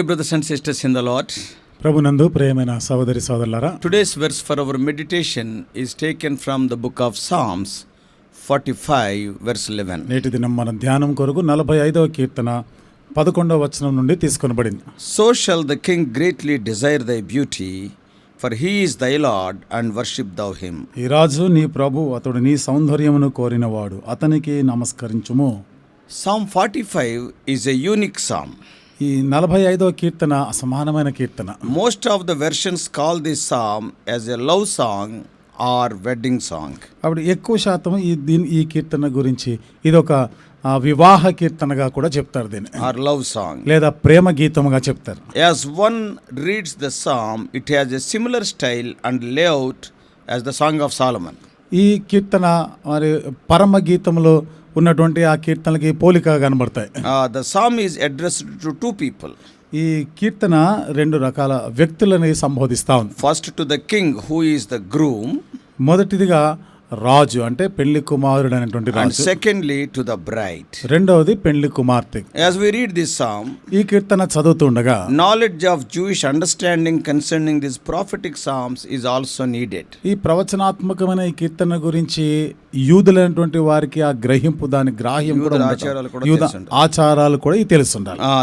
Dear brothers and sisters in the Lord ప్రభునందు ప్రియమైన సోదరి సోదరులారా today's verse for our meditation is taken from the book of Psalms forty five verse eleven నేటి దినం మన ధ్యానం కొరకు నలభై ఐదవ కీర్తన పదకొండవ వచనం నుండి తీసుకొనబడింది. So shall the king greatly desire thy beauty for he is thy lord and worship thou him ఈ రాజు నీ ప్రభు అతడు నీ సౌందర్యమును కోరినవాడు అతనికి నమస్కరించుము. Psalm forty five is a unique psalm ఈ నలభై ఐదో కీర్తన అసమానమైన కీర్తన. Most of the versions call this song as a love song or wedding song అప్పుడు ఎక్కువ శాతం ఈ దీని ఈ కీర్తన గురించి ఇది ఒక వివాహ కీర్తనగా కూడా చెప్తారు దీన్ని. ఆర్ లవ్ సాంగ్ లేదా ప్రేమ గీతముగా చెప్తారు. As one reads the song it has a similar style and layout as the song of Solomon ఈ కీర్తన మరి పరమ గీతంలో ఉన్నటువంటి ఆ కీర్తనలకి పోలిక కనబడతాయి. The psalm is address to two people ఈ కీర్తన రెండు రకాల వ్యక్తులని సంబోధిస్తా ఉంది. First to the king who is the groom మొదటిదిగా రాజు అంటే పెళ్ళి కుమారుడు అనేటువంటి రాజు. సెకండ్లీ టు ద బ్రైట్ రెండవది పెళ్ళి కుమార్తె. As we read this psalm ఈ కీర్తన చదువుతుండగా knowledge of Jewish understanding concerning this prophetic psalms is also needed ఈ ప్రవచనాత్మకమైన ఈ కీర్తన గురించి యూదులైనటువంటి వారికి ఆ గ్రహింపు దాని గ్రాహ్యం కూడా. ఆచారాలు కూడా యూద. ఆచారాలు కూడా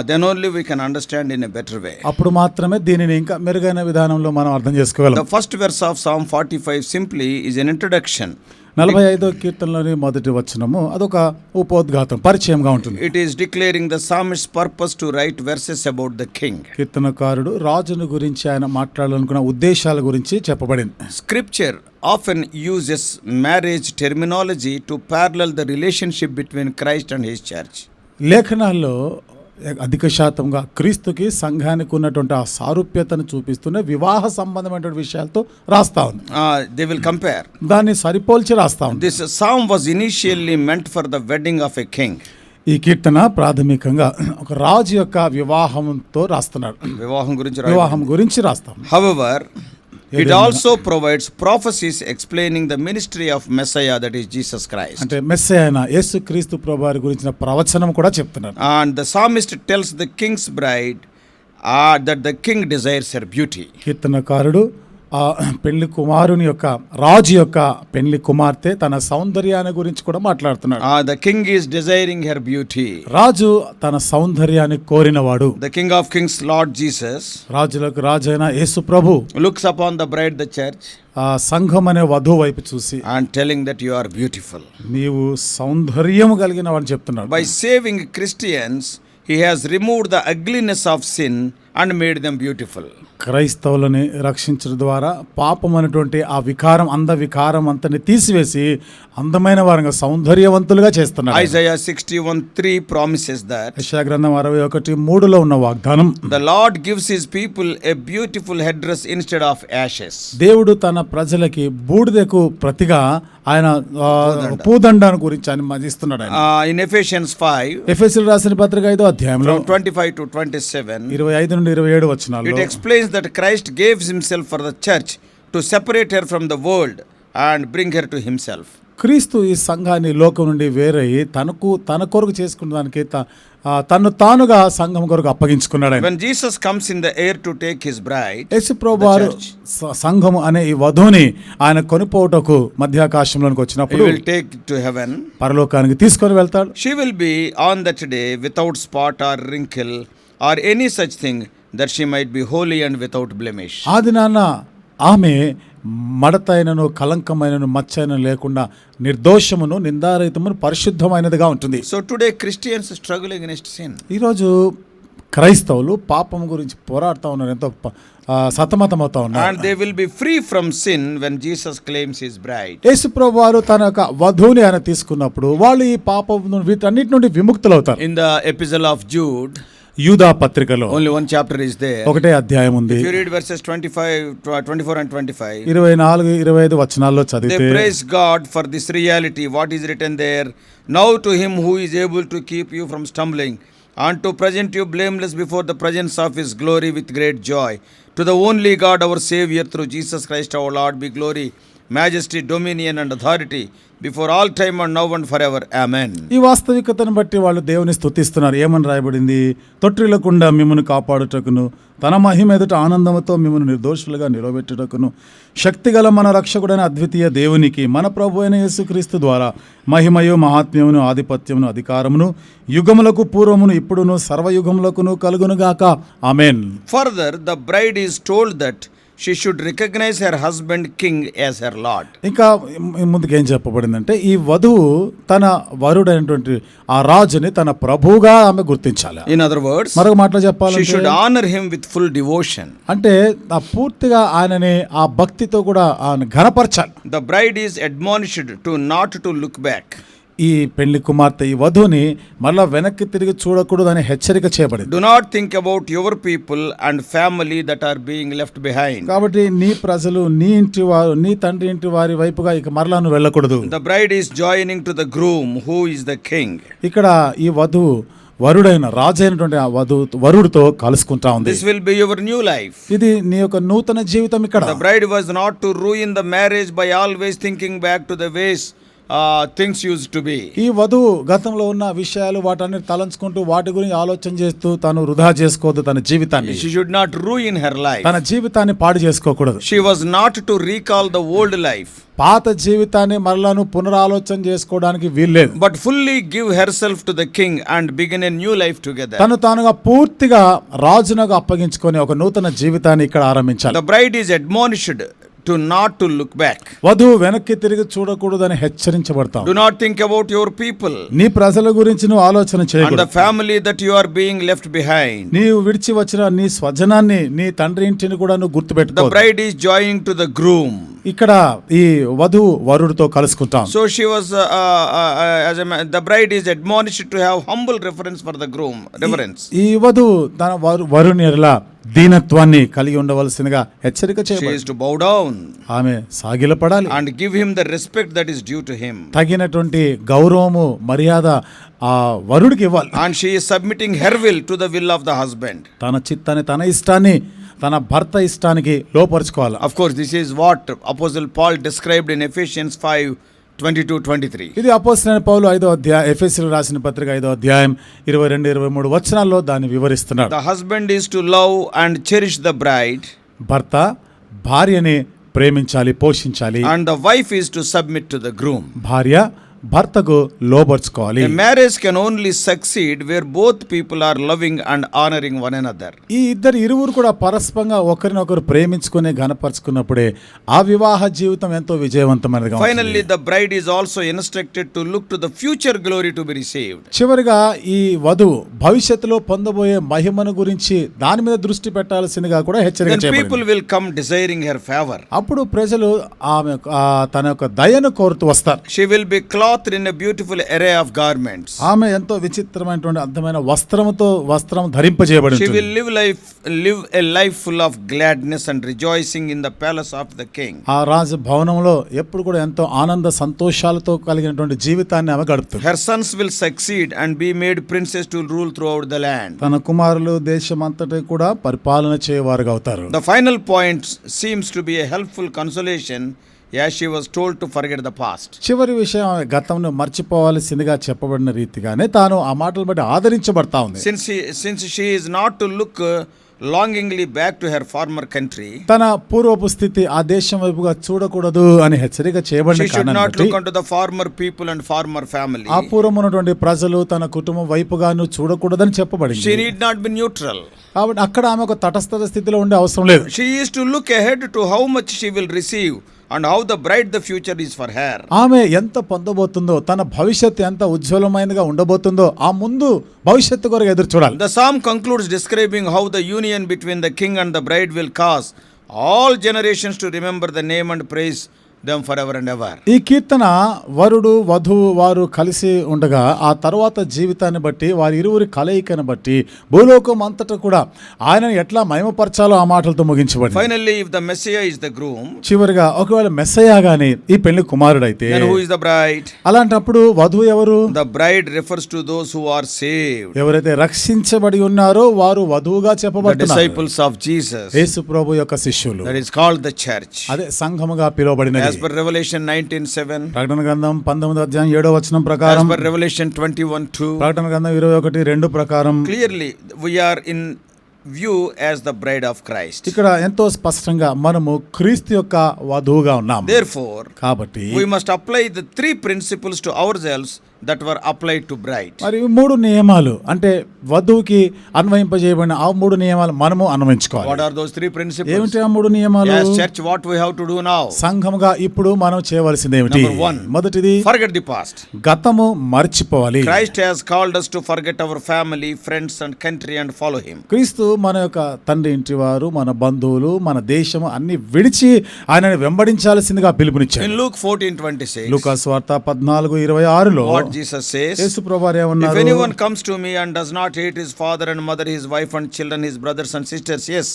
then only we can understand in a better way. అప్పుడు మాత్రమే దీనిని ఇంకా మెరుగైన విధానంలో మనం అర్థం చేసుకోగలం The first verse of Psalm 45 simply is an introduction. నలభై ఐదో కీర్తనలోని మొదటి వచనము అదొక ఉపోద్ఘాతం పరిచయంగా ఉంటుంది. It is declaring the psalmist's purpose to write verses about the king కీర్తనకారుడు రాజును గురించి ఆయన మాట్లాడాలనుకున్న ఉద్దేశాల గురించి చెప్పబడింది. Scripture often uses marriage terminology to parallel the relationship between Christ and his church లేఖనాల్లో అధిక శాతంగా క్రీస్తుకి సంఘానికి ఉన్నటువంటి ఆ సారూప్యతను చూపిస్తూనే వివాహ సంబంధమైనటువంటి విషయాలతో రాస్తా ఉంది they will compare. దాన్ని సరిపోల్చి రాస్తా ఉంది This psalm was initially meant for the wedding of a king. ఈ కీర్తన ప్రాథమికంగా ఒక రాజు యొక్క వివాహంతో రాస్తున్నాడు వివాహం గురించి. వివాహం గురించి రాస్తాం However, it also provides prophecies explaining the ministry of Messiah that is Jesus Christ అంటే మెస్సయా అయినా యేసు క్రీస్తు ప్రభువారి గురించిన ప్రవచనం కూడా చెప్తున్నారు. And the psalmist tells the king's bride that the king desires her beauty కీర్తనకారుడు పెళ్ళి కుమారుని యొక్క రాజు యొక్క పెళ్ళి కుమార్తె తన సౌందర్యాన్ని గురించి కూడా మాట్లాడుతున్నాడు. The king is desiring her beauty రాజు తన సౌందర్యాన్ని కోరినవాడు. The king of kings Lord Jesus రాజులకు రాజైన యేసు ప్రభు looks upon the bride the church ఆ సంఘం అనే వధు వైపు చూసి and telling that you are beautiful నీవు సౌందర్యం కలిగిన వాడు చెప్తున్నాడు. By saving Christians he has removed the ugliness of sin and made them beautiful. క్రైస్తవులని రక్షించడం ద్వారా పాపం అనేటువంటి ఆ వికారం అంద వికారం అంతని తీసివేసి అందమైన వారంగా సౌందర్యవంతులుగా చేస్తున్నాడు Isaiah 61 3 promises that యెషయా గ్రంథం అరవై ఒకటి మూడులో ఉన్న వాగ్దానం the Lord gives his people a beautiful headdress instead of ashes. దేవుడు తన ప్రజలకి బూడిదకు ప్రతిగా ఆయన పూదండాన్ని గురించి ఆయన ఇస్తున్నాడు ఇన్ ఎఫెషియన్స్ ఫైవ్. ఎఫెసిల్ రాసిన పత్రిక ఐదో అధ్యాయంలో twenty five to twenty seven ఇరవై ఐదు నుండి ఇరవై ఏడు వచ్చినాలు it explains that Christ gave himself for the church to separate her from the world and bring her to himself క్రీస్తు ఈ సంఘాన్ని లోకం నుండి వేరయ్యి తనకు తన కొరకు చేసుకున్న దానికి తను తానుగా సంఘం కొరకు అప్పగించుకున్నాడు when Jesus comes in the air to take his bride యేసు ప్రభువారు సంఘం అనే ఈ వధువుని ఆయన కొనిపోవుటకు మధ్యాకాశంలోకి వచ్చినప్పుడు విల్ టేక్ టు హెవెన్ పరలోకానికి తీసుకొని వెళ్తాడు. She will be on that day without spot or wrinkle or any such thing that she might be holy and without blemish ఆది నాన్న ఆమె మడతైనను కలంకమైనను మచ్చైన లేకుండా నిర్దోషమును నిందారహితమును పరిశుద్ధమైనదిగా ఉంటుంది So today Christians struggle against sin. ఈరోజు క్రైస్తవులు పాపం గురించి పోరాడుతూ ఉన్నారు ఎంతో సతమతమవుతా ఉన్నారు And they will be free from sin when Jesus claims his bride. యేసుప్రభు వారు తన యొక్క వధువుని ఆయన తీసుకున్నప్పుడు వాళ్ళు ఈ పాపం వీటన్నిటి నుండి విముక్తులవుతారు In the epistle of Jude, యూదా పత్రికలో only one chapter is there. ఒకటే అధ్యాయం ఉంది If you read verses 25, tw- 24 and 25, ఇరవై నాలుగు ఇరవై ఐదు వచనాల్లో they చదివితే praise God for this reality, what is written there. Now to him who is able to keep you from stumbling and to present you blameless before the presence of his glory with great joy. To the only God our Savior through Jesus Christ our Lord be glory majesty, dominion, authority before all time and now and forever. Amen. ఈ వాస్తవికతను బట్టి వాళ్ళు దేవుని స్తుతిస్తున్నారు ఏమని రాయబడింది తొట్టిల్లకుండా మిమ్మల్ని కాపాడుటకును తన మహిమ ఎదుట ఆనందముతో మిమ్మల్ని నిర్దోషులుగా నిలబెట్టుటకును శక్తిగల మన రక్షకుడైన అద్వితీయ దేవునికి మన ప్రభు అయిన యేసుక్రీస్తు ద్వారా మహిమయు మహాత్మ్యమును ఆధిపత్యమును అధికారమును యుగములకు పూర్వమును ఇప్పుడును సర్వయుగములకును కలుగునుగాక amen Further, the bride is told that she should recognise her husband king as her lord ఇంకా ముందుకు ఏం చెప్పబడిందంటే ఈ వధువు తన వరుడైనటువంటి ఆ రాజుని తన ప్రభుగా ఆమె గుర్తించాలి. ఇన్ అదర్ వర్డ్స్ మరొక మాటలో చెప్పాలి should honour him with full devotion అంటే ఆ పూర్తిగా ఆయనని ఆ భక్తితో కూడా ఆయన ఘనపరచాలి. The bride is admonished to not to look back ఈ పెళ్ళి కుమార్తె ఈ వధువుని మళ్ళీ వెనక్కి తిరిగి చూడకూడదు అని హెచ్చరిక చేయబడి do not think about your people and family that are being left behind కాబట్టి నీ ప్రజలు నీ ఇంటి వారు నీ తండ్రి ఇంటి వారి వైపుగా ఇక మరలాను వెళ్ళకూడదు. The bride is joining to the groom who is the king ఇక్కడ ఈ వధువు వరుడైన రాజైనటువంటి ఆ వధు వరుడితో కలుసుకుంటా ఉంది. This will be your new life ఇది నీ యొక్క నూతన జీవితం ఇక్కడ. The bride was not to ruin the marriage by always thinking back to the waste things use to be ఈ వధువు గతంలో ఉన్న విషయాలు వాటన్ని తలంచుకుంటూ వాటి గురించి ఆలోచన చేస్తూ తను వృధా చేసుకోదు తన జీవితాన్ని. She should not ruin her life తన జీవితాన్ని పాడు చేసుకోకూడదు. She was not to recall the old life పాత జీవితాన్ని మరలాను పునరాలోచన చేసుకోవడానికి వీల్లేదు. But fully give her self to the king and begin a new life together తను తానుగా పూర్తిగా రాజునగా అప్పగించుకొని ఒక నూతన జీవితాన్ని ఇక్కడ ఆరంభించాలి. The bride is admonished to not to look back. వధువు వెనక్కి తిరిగి చూడకూడదని హెచ్చరించబడతాం Do not think about your people నీ ప్రజల గురించి నువ్వు ఆలోచన and the చేయకూడదు family that you are being left behind. నీవు విడిచి వచ్చిన నీ స్వజనాన్ని నీ తండ్రి ఇంటిని కూడా నువ్వు The గుర్తుపెట్టుకో bride is joining to the groom. ఇక్కడ ఈ వధువు వరుడితో కలుసుకుంటాం So she was, uh, uh, uh, as a man, the bride is admonished to have humble reverence for the groom, reverence. ఈ వధువు తన వరు వరుని ఎడల దీనత్వాన్ని కలిగి ఉండవలసిందిగా హెచ్చరిక డౌన్ ఆమె సాగిలపడాలి. And give him the respect that due to him తగినటువంటి గౌరవము మర్యాద ఆ వరుడికి ఇవ్వాలి. And she submitting to the will of the husband తన చిత్తాన్ని తన ఇష్టాన్ని తన భర్త ఇష్టానికి లోపరచుకోవాలి? Of course this is what apostle Paul described in Ephesians five Ephesians 5 22 23. ఇది అపోసిన పౌలు ఐదో అధ్యాయం ఎఫ్ఎస్సీలు రాసిన పత్రిక ఐదో అధ్యాయం ఇరవై రెండు ఇరవై మూడు వచనాల్లో దాన్ని వివరిస్తున్నాడు The husband is to love and cherish the bride, భర్త భార్యని ప్రేమించాలి పోషించాలి and the wife is to submit to the groom. భార్య భర్తకు లోపరుచుకోవాలి marriage can only succeed where both people are loving and honouring one and other ఈ ఇద్దరు ఇరువురు కూడా పరస్పరంగా ఒకరినొకరు ప్రేమించుకునే ఘనపరుచుకున్నప్పుడే ఆ వివాహ జీవితం ఎంతో విజయవంతమైనది finally the bride is also instructed to look to the future glory to be received చివరిగా ఈ వధువు భవిష్యత్తులో పొందబోయే మహిమను గురించి దాని మీద దృష్టి పెట్టాల్సిందిగా కూడా హెచ్చరిక people will come desiring her favour అప్పుడు ప్రజలు ఆమె తన యొక్క దయను కోరుతూ వస్తారు. She will be cloth in a beautiful array of garments. ఆమె ఎంతో విచిత్రమైనటువంటి అర్థమైన వస్త్రముతో వస్త్రం ధరింపజేయబడి She ఉంటుంది. will live life live a life full of gladness and rejoicing in the palace of the king. ఆ రాజ భవనంలో ఎప్పుడు కూడా ఎంతో ఆనంద సంతోషాలతో కలిగినటువంటి జీవితాన్ని ఆమె గడుపుతుంది Her sons will succeed and be made princes to rule throughout the land. తన కుమారులు దేశం అంతటి కూడా పరిపాలన చేయవారుగా అవుతారు The final point seems to be a helpful consolation చివరి విషయం గతంను మర్చిపోవాల్సిందిగా చెప్పబడిన రీతిగానే తాను ఆ మాటలు బట్టి ఆదరించబడతా ఉంది. Since she not to look longingly back to her former country తన పూర్వపు స్థితి ఆ దేశం వైపుగా చూడకూడదు అని హెచ్చరిక former people and former family ఆ పూర్వమున్నటువంటి ప్రజలు తన కుటుంబం వైపుగాను చూడకూడదని చెప్పబడింది. షీ నాట్ బి న్యూట్రల్ కాబట్టి అక్కడ ఆమె ఒక తటస్థ స్థితిలో ఉండే అవసరం లేదు. She to look ahead to how much she will receive and how the bright the future is for her ఆమె ఎంత పొందబోతుందో తన భవిష్యత్తు ఎంత ఉజ్వలమైనదిగా ఉండబోతుందో ఆ ముందు భవిష్యత్తు కొరకు ఎదురు చూడాలి. The psalm concludes describing how the union between the king and the bride will cause all generations to remember the name and praise praise them forever and ever. ఈ కీర్తన వరుడు వధువు వారు కలిసి ఉండగా ఆ తర్వాత జీవితాన్ని బట్టి వారి ఇరువురి కలయికను బట్టి భూలోకం అంతటా కూడా ఆయనను ఎట్లా మహిమపరచాలో ఆ మాటలతో ముగించబడింది Finally, if the Messiah is the groom, చివరిగా ఒకవేళ మెస్సయా గాని ఈ పెళ్ళి కుమారుడైతే who is the bride? అలాంటప్పుడు వధువు ఎవరు The bride refers to those who are saved, ఎవరైతే రక్షించబడి ఉన్నారో వారు వధువుగా చెప్పబడుతున్నారు disciples of Jesus. యేసు ప్రభు యొక్క శిష్యులు That is called the church. అదే సంఘముగా పిలువబడినది As per Revelation 19:7, ప్రకటన గ్రంథం పంతొమ్మిది అధ్యాయం ఏడో వచనం as ప్రకారం per Revelation 21:2, ప్రకటన గ్రంథం ఇరవై ఒకటి రెండు ప్రకారం clearly we are in view as the bride of Christ. ఇక్కడ ఎంతో స్పష్టంగా మనము క్రీస్తు యొక్క వధువుగా ఉన్నాం Therefore, కాబట్టి we must apply the three principles to ourselves that were applied to bride మరి మూడు నియమాలు. అంటే వధువుకి అన్వయింపజేయబడిన ఆ మూడు నియమాలు మనము అన్వయించుకోవాలి. What are those three principles ఆ మూడు నియమాలు? Church what we have to do సంఘముగా ఇప్పుడు మనం చేయవలసింది ఏమిటి? మొదటిది ఫర్గెట్ ది పాస్ట్ గతము మర్చిపోవాలి. Christ has called us to forget our family friends and country and follow him క్రీస్తు మన యొక్క తండ్రి ఇంటి వారు మన బంధువులు మన దేశం అన్ని విడిచి ఆయనను వెంబడించాల్సిందిగా పిలుపునిచ్చారు ఇన్ లూక్ 14:26 లూకాస్ వార్త 14 26 లో వాట్ what Jesus says యేసు ప్రభువారు If ఏమన్నారు anyone comes to me and does not hate his father and mother, his wife and children, his brothers and sisters, yes,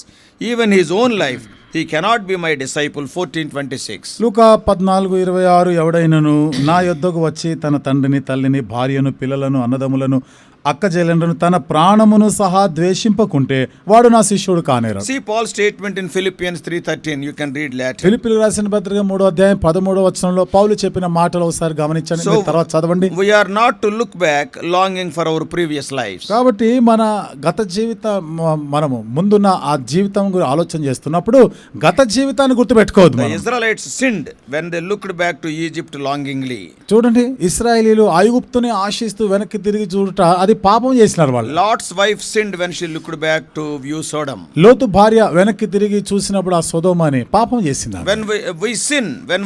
even his own life, he cannot be my disciple. 14 26. లూకా పద్నాలుగు ఇరవై ఆరు ఎవడైనను నా యొద్దకు వచ్చి తన తండ్రిని తల్లిని భార్యను పిల్లలను అన్నదమ్ములను అక్క చెల్లెండ్రను తన ప్రాణమును సహా ద్వేషింపకుంటే వాడు నా శిష్యుడు కానేరు See Paul's statement in Philippians 3:13. You can read later. ఫిలిపిలు రాసిన పత్రిక మూడో అధ్యాయం పదమూడో వచనంలో పౌలు చెప్పిన మాటలు ఒకసారి గమనించండి So- మీరు తర్వాత చదవండి We are not to look back longing for our previous lives. కాబట్టి మన గత జీవిత మ- మనము ముందున్న ఆ జీవితం గురించి ఆలోచన చేస్తున్నప్పుడు గత జీవితాన్ని గుర్తుపెట్టుకోవద్దు The మనం. Israelites sinned when they looked back to Egypt longingly. చూడండి ఇస్రాయేలీలు ఐగుప్తుని ఆశిస్తూ వెనక్కి తిరిగి చూడట అది మరి పాపం చేసినారు వాళ్ళు. Lot's wife sinned when looked back to view Sodom లోతు భార్య వెనక్కి తిరిగి చూసినప్పుడు ఆ సోదోమాని పాపం చేసిన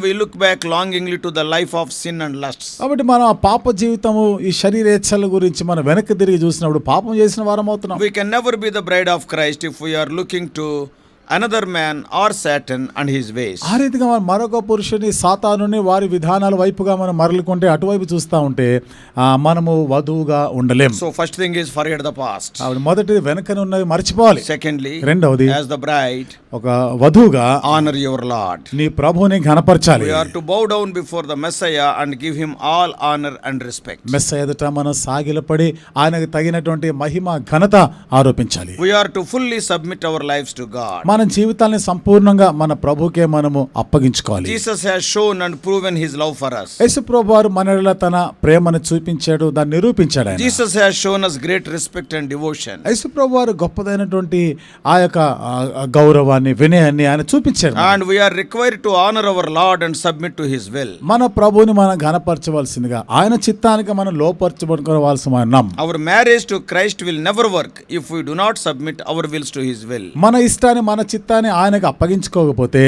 we look back longing to the life of sin and lusts కాబట్టి మనం ఆ పాప జీవితము ఈ శరీర ఏచ్ఛల గురించి మనం వెనక్కి తిరిగి చూసినప్పుడు పాపం చేసిన వారం అవుతున్నాం we can be the bride of Christ if we looking to another man or Satan and his ways. ఆ రీతిగా మనం మరొక పురుషుని సాతానుని వారి విధానాల వైపుగా మనం మరలుకుంటే అటువైపు చూస్తూ ఉంటే మనము వధువుగా ఉండలేం So, first thing is forget the past. ఆవిడ మొదటిది వెనకన ఉన్నవి మర్చిపోవాలి Secondly, రెండవది as the bride, ఒక వధువుగా honor your Lord. నీ ప్రభువుని ఘనపరచాలి We are to bow down before the Messiah and give him all honor and respect. మెస్స ఎదుట మనం సాగిలపడి ఆయనకు తగినటువంటి మహిమ ఘనత ఆరోపించాలి We are to fully submit our lives to God. మన జీవితాన్ని సంపూర్ణంగా మన ప్రభుకే మనము అప్పగించుకోవాలి. Jesus has shown and proven his love for us. యేసు ప్రభువారు మనలో తన ప్రేమను చూపించాడు దాన్ని నిరూపించాడు ఆయన. Jesus has shown us great respect and devotion యేసు ప్రభువారు గొప్పదైనటువంటి ఆ యొక్క గౌరవాన్ని వినయాన్ని ఆయన చూపించాడు and we are required to honour our Lord and submit to his will మన ప్రభుని మనం ఘనపరచవలసిందిగా ఆయన చిత్తానికి మనం లోపరచబడుకోవాల్సిన our marriage to Christ will never work if we do submit our wills to his will మన ఇష్టాన్ని మన చిత్తాన్ని ఆయనకు అప్పగించుకోకపోతే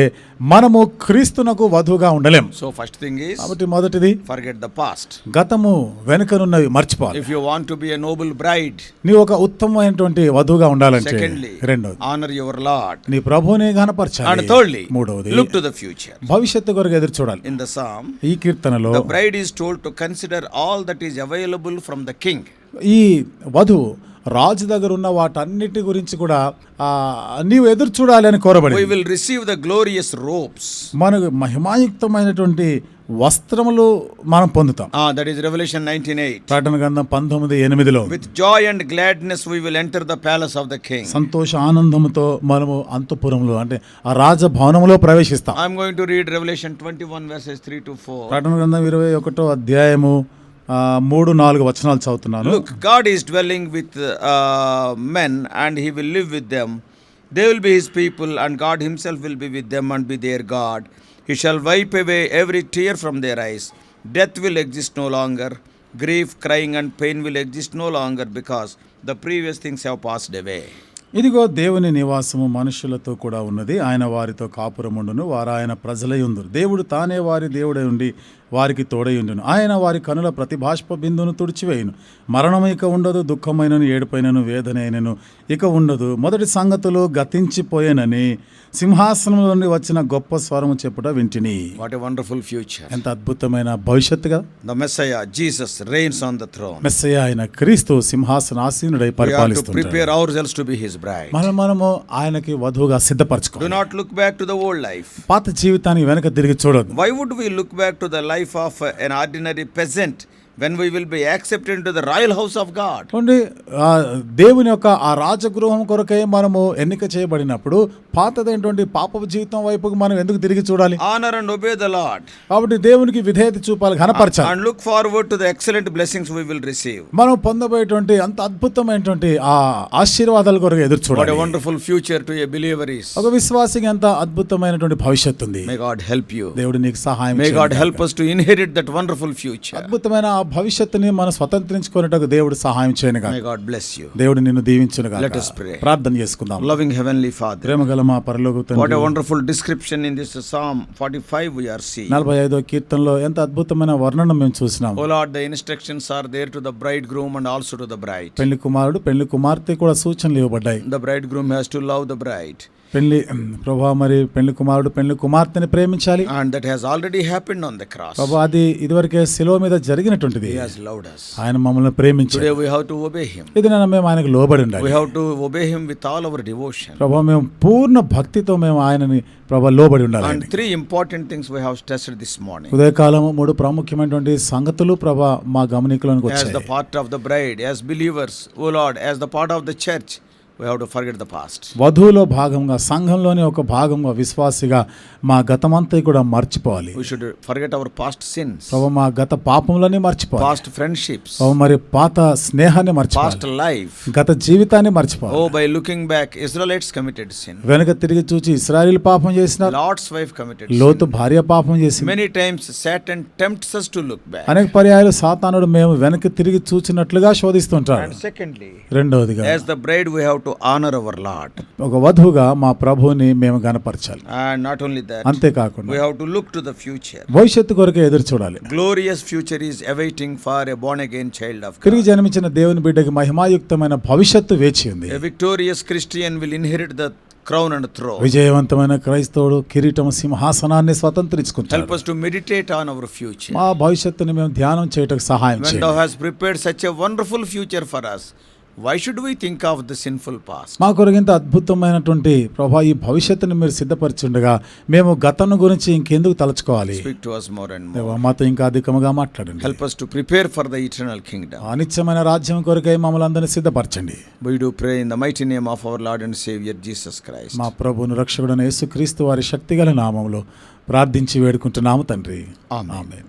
మనము క్రీస్తునకు వధువుగా ఉండలేం. సో ఫస్ట్ థింగ్ ఇస్ మొదటిది ఫర్గెట్ ద పాస్ట్ గతము వెనుక నున్నవి మర్చిపో if you want to be a noble bride నీ ఒక ఉత్తమమైనటువంటి వధువుగా ఉండాలంటే సెకండ్లీ రెండోది ఆనర్ యువర్ లార్డ్ నీ ప్రభుని గణపరచాలి అండ్ థర్డ్లీ మూడోది లుక్ టు ద ఫ్యూచర్ భవిష్యత్తు కొరకు ఎదురు చూడాలి. ఇన్ ద సామ్ ఈ కీర్తనలో the bride is told to consider all that is available from the king ఈ వధువు రాజు దగ్గర ఉన్న వాటన్నిటి గురించి కూడా నీవు ఎదురు చూడాలి అని We కోరబడి will receive the glorious robes. మనకు మహిమాయుక్తమైనటువంటి వస్త్రములు మనం పొందుతాం Ah, that is Revelation 19:8. ప్రకటన గ్రంథం పంతొమ్మిది ఎనిమిదిలో With joy and gladness we will enter the palace of the king. సంతోష ఆనందంతో మనము అంతఃపురంలో అంటే ఆ రాజభవనంలో ప్రవేశిస్తాం I'm going to read Revelation 21 verses 3 to 4. ప్రకటన గ్రంథం ఇరవై ఒకటో అధ్యాయము మూడు నాలుగు వచనాలు చదువుతున్నాను. God is dwelling with men and he will live with them they will be his people and God himself will be with them and be their God he shall wipe away every tear from their eyes death will exist no longer grief crying and pain will exist no longer because the previous things have passed away ఇదిగో దేవుని నివాసము మనుషులతో కూడా ఉన్నది. ఆయన వారితో కాపురముండును. వారు ఆయన ప్రజలై ఉందరు. దేవుడు తానే వారి దేవుడై ఉండి వారికి తోడై ఉండును ఆయన వారి కనుల ప్రతి బాష్ప బిందును తుడిచివేయును మరణం ఇక ఉండదు దుఃఖమైనను ఏడుపైనను వేదనైనను ఇక ఉండదు మొదటి సంగతులు గతించిపోయేనని సింహాసనం నుండి వచ్చిన గొప్ప స్వరము చెప్పుట వింటిని What a wonderful future. ఎంత అద్భుతమైన భవిష్యత్తుగా The Messiah, Jesus, reigns on the throne. Messiah ఆయన క్రీస్తు We are to పరిపాలిస్తుంటాడు prepare ourselves to be his bride. మనం మనము ఆయనకి వధువుగా Do సిద్ధపరచుకోవాలి not look back to the old life. పాత జీవితానికి వెనక తిరిగి చూడొద్దు Why would we look back to the life of an ordinary peasant when we will be accepted to the royal house of God అంటే దేవుని యొక్క ఆ రాజగృహం కొరకే మనము ఎన్నిక చేయబడినప్పుడు పాతదైనటువంటి పాపపు జీవితం వైపు మనం ఎందుకు తిరిగి చూడాలి? Honour and obey the Lord కాబట్టి దేవునికి విధేయత చూపాలి ఘనపరచాలి. And look forward to the excellent blessings we will receive మనం పొందబోయేటువంటి అంత అద్భుతమైనటువంటి ఆ ఆశీర్వాదాల కొరకు ఎదురు చూడాలి. What wonderful future to a believer is ఒక విశ్వాసికి అంత అద్భుతమైనటువంటి భవిష్యత్తు ఉంది. మే గాడ్ హెల్ప్ యు దేవుడు నీకు సహాయం may God help us to inherit that wonderful future అద్భుతమైన ఆ భవిష్యత్తుని మనం స్వతంత్రించుకొనేటకు దేవుడు సహాయం చేయనుగా మే గాడ్ బ్లెస్ యు దేవుడు నిన్ను దీవించునుగా లెట్ us ప్రార్థన చేసుకుందాం. లవింగ్ హెవెన్లీ ఫాదర్ ప్రేమగల wonderful description in this psalm five C నలభై కీర్తనలో ఎంత అద్భుతమైన వర్ణన మేము బ్రైడ్ గ్రూమ్ అండ్ బ్రైట్ పెళ్ళి కుమారుడు పెళ్ళి కుమార్తె కూడా సూచనలు ఇవ్వబడ్డాయి. The bride groom has to love the bride పెళ్ళి ప్రభా మరి పెళ్ళి కుమారుడు పెళ్ళి కుమార్తెని ప్రేమించాలి. And that has already happened on the cross ప్రభా అది ఇదివరకే సిలో మీద జరిగినటువంటిది. Has loved us. ఆయన మమ్మల్ని ప్రేమించాడు. Today we have to obey him ఇది నన్న మేము ఆయనకు లోబడి ఉండాలి. We have to obey him with all our devotion ప్రభా మేము పూర్ణ భక్తితో మేము ఆయనని ప్రభా లోబడి ఉండాలి. And three important things we have tested this morning ఉదయకాలం మూడు ప్రాముఖ్యమైనటువంటి సంగతులు ప్రభా మా గమనికలోనికి వచ్చాయి as the part of the bride as believers O Lord as the part of the church వధువులో భాగంగా సంఘంలోనే ఒక భాగంగా విశ్వాసిగా మా గతం గతమంతా కూడా మర్చిపోవాలి. పాస్ట్ సిన్స్ మా గత పాపంలోనే మర్చిపోవాలి. పాస్ట్ ఫ్రెండ్షిప్స్ మరి పాత స్నేహాన్ని మర్చిపోవాలి. పాస్ట్ లైఫ్ గత జీవితాన్ని మర్చిపోవాలి. O by looking back Israelites committed sin వెనక తిరిగి చూచి ఇజ్రాయెల్ పాపం చేసిన లార్డ్స్ వైఫ్ కమిటెడ్ లోతు భార్య పాపం చేసి many times Satan tempts to look back అనేక పర్యాయాలు సాతానుడు మేము వెనక్కి తిరిగి చూచినట్లుగా శోధిస్తుంటాడు. సెకండ్లీ రెండోదిగా as the bride we have to honor our Lord. ఒక వధువుగా మా ప్రభువుని మేము గనపరచాలి And not only that, అంతేకాకుండా we have to look to the future. భవిష్యత్తు కొరకే ఎదురు చూడాలి Glorious future is awaiting for a born again child of God. తిరిగి జన్మించిన దేవుని బిడ్డకి మహిమాయుక్తమైన భవిష్యత్తు వేచి ఉంది A victorious Christian will inherit the crown and throne. విజయవంతమైన క్రైస్తవుడు కిరీటం సింహాసనాన్ని స్వతంత్రించుకుంటాడు Help us to meditate on our future. మా భవిష్యత్తుని మేము ధ్యానం చేయటకు సహాయం చేయండి thou hast prepared such a wonderful future for us, why should we think of the sinful past? మా కొరకు ఇంత అద్భుతమైనటువంటి ప్రభా ఈ భవిష్యత్తుని మీరు సిద్ధపరిచుండగా మేము గతం గురించి ఇంకెందుకు తలచుకోవాలి Speak to us more and more. దేవా, మాతో ఇంకా అధికముగా మాట్లాడండి Help us to prepare for the eternal kingdom. అనిత్యమైన రాజ్యం కొరకై మమ్మల్ని అందరినీ సిద్ధపరచండి We do pray in the mighty name of our Lord and Savior Jesus Christ. మా ప్రభువును రక్షకుడైన యేసుక్రీస్తు వారి శక్తిగల నామములో ప్రార్థించి వేడుకుంటున్నాము తండ్రి. ఆమేన్